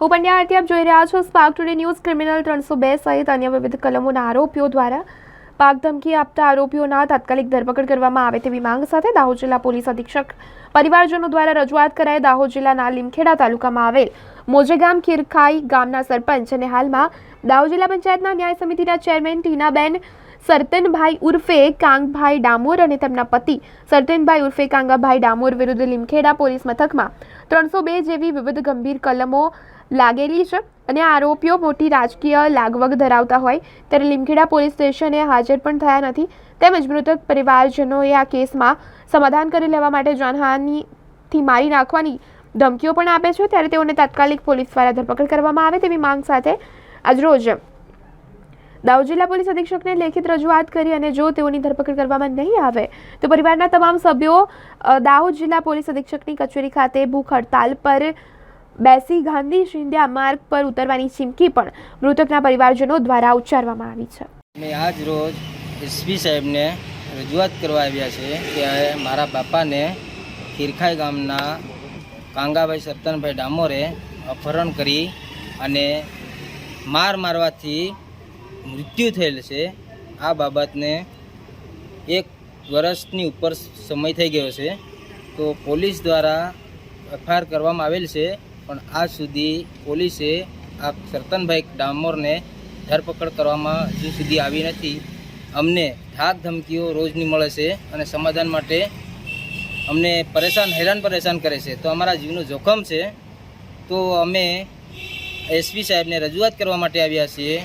હું પંડ્યા આરતી, આપ જોઈ રહ્યા છો સ્પાર્ક ટુડે ન્યૂઝ ક્રિમિનલ ત્રણસો બે સહિત અન્ય વિવિધ કલમોના આરોપીઓ દ્વારા પાક ધમકી આપતા આરોપીઓના તાત્કાલિક ધરપકડ કરવામાં આવે તેવી માંગ સાથે દાહોદ જિલ્લા પોલીસ અધિક્ષક પરિવારજનો દ્વારા રજૂઆત કરાય દાહોદ જિલ્લાના લીમખેડા તાલુકામાં આવેલ મોજેગામ ખીરખાઈ ગામના સરપંચ અને હાલમાં દાહોદ જિલ્લા પંચાયતના ન્યાય સમિતિના ચેરમેન ટીનાબેન સરતનભાઈ ઉર્ફે કાંગભાઈ ડામોર અને તેમના પતિ સરતનભાઈ ઉર્ફે કાંગાભાઈ ડામોર વિરુદ્ધ લીમખેડા પોલીસ મથકમાં ત્રણસો બે જેવી વિવિધ ગંભીર કલમો લાગેલી છે અને આરોપીઓ મોટી રાજકીય લાગવગ ધરાવતા હોય ત્યારે લીમખેડા પોલીસ સ્ટેશને હાજર પણ થયા નથી. તેમજ મૃતક પરિવારજનોએ આ કેસમાં સમાધાન કરી લેવા માટે જાનહાનિથી મારી નાખવાની ધમકીઓ પણ આપે છે. ત્યારે તેઓને તાત્કાલિક પોલીસ દ્વારા ધરપકડ કરવામાં આવે તેવી માંગ સાથે આજરોજ દાહોદ જિલ્લા પોલીસ અધિક્ષકને લેખિત રજૂઆત કરી અને જો તેઓની ધરપકડ કરવામાં નહીં આવે, તો પરિવારના તમામ સભ્યો દાહોદ જિલ્લા પોલીસ અધિક્ષકની કચેરી ખાતે ભૂખ હડતાલ પર બેસી ગાંધી શિંદ્યા માર્ગ પર ઉતરવાની ચીમકી પણ મૃતકના પરિવારજનો દ્વારા ઉચ્ચારવામાં આવી છે. અમે આજ રોજ એસપી સાહેબને રજૂઆત કરવા આવ્યા છે કે મારા બાપાને ખીરખાઈ ગામના કાંગાભાઈ સત્તનભાઈ ડામોરે અપહરણ કરી અને માર મારવાથી મૃત્યુ થયેલ છે. આ બાબતને એક વર્ષની ઉપર સમય થઈ ગયો છે. તો પોલીસ દ્વારા એફઆઈઆર કરવામાં આવેલ છે. પણ આજ સુધી પોલીસે આ સરતનભાઈ ડામોરને ધરપકડ કરવામાં હજુ સુધી આવી નથી. અમને ધાક ધમકીઓ રોજની મળે છે અને સમાધાન માટે અમને પરેશાન, હેરાન પરેશાન કરે છે. તો અમારા જીવનું જોખમ છે. તો અમે એસપી સાહેબને રજૂઆત કરવા માટે આવ્યા છીએ.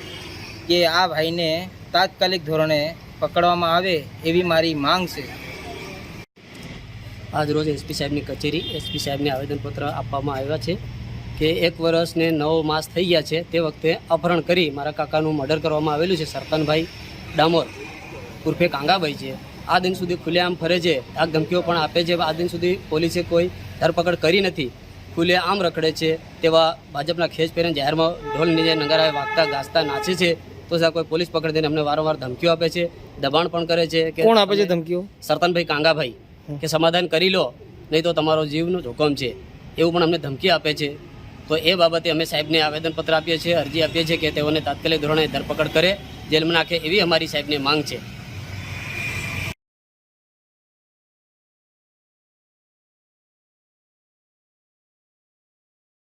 કે આ ભાઈને તાત્કાલિક ધોરણે પકડવામાં આવે એવી મારી માંગ છે. આજ રોજ એસપી સાહેબની કચેરી એસપી સાહેબને આવેદનપત્ર આપવામાં આવ્યા છે કે એક વર્ષને નવ માસ થઈ ગયા છે તે વખતે અપહરણ કરી મારા કાકાનું મર્ડર કરવામાં આવેલું છે સરપંચભાઈ ડામોર ઉર્ફે કાંગાભાઈ છે આ દિન સુધી ખુલ્લેઆમ ફરે છે, આ ધમકીઓ પણ આપે છે, આ દિન સુધી પોલીસે કોઈ ધરપકડ કરી નથી. ખુલ્લે આમ રખડે છે તેવા ભાજપના ખેસ પહેરીને જાહેરમાં ઢોલ નીચે નગારા વાગતા ગાજતા નાચે છે. તો સાહેબ કોઈ પોલીસ પકડી દઈને અમને વારંવાર ધમકીઓ આપે છે દબાણ પણ કરે છે કે કોણ આપે છે ધમકીઓ? સરતનભાઈ કાંગાભાઈ. કે સમાધાન કરી લો નહીં તો તમારો જીવનું જોખમ છે. એવું પણ અમને ધમકી આપે છે. તો એ બાબતે અમે સાહેબને આવેદનપત્ર આપીએ છીએ અરજી આપીએ છીએ કે તેઓને તાત્કાલિક ધોરણે ધરપકડ કરે જેલમાં નાખે એવી અમારી સાહેબની માંગ છે.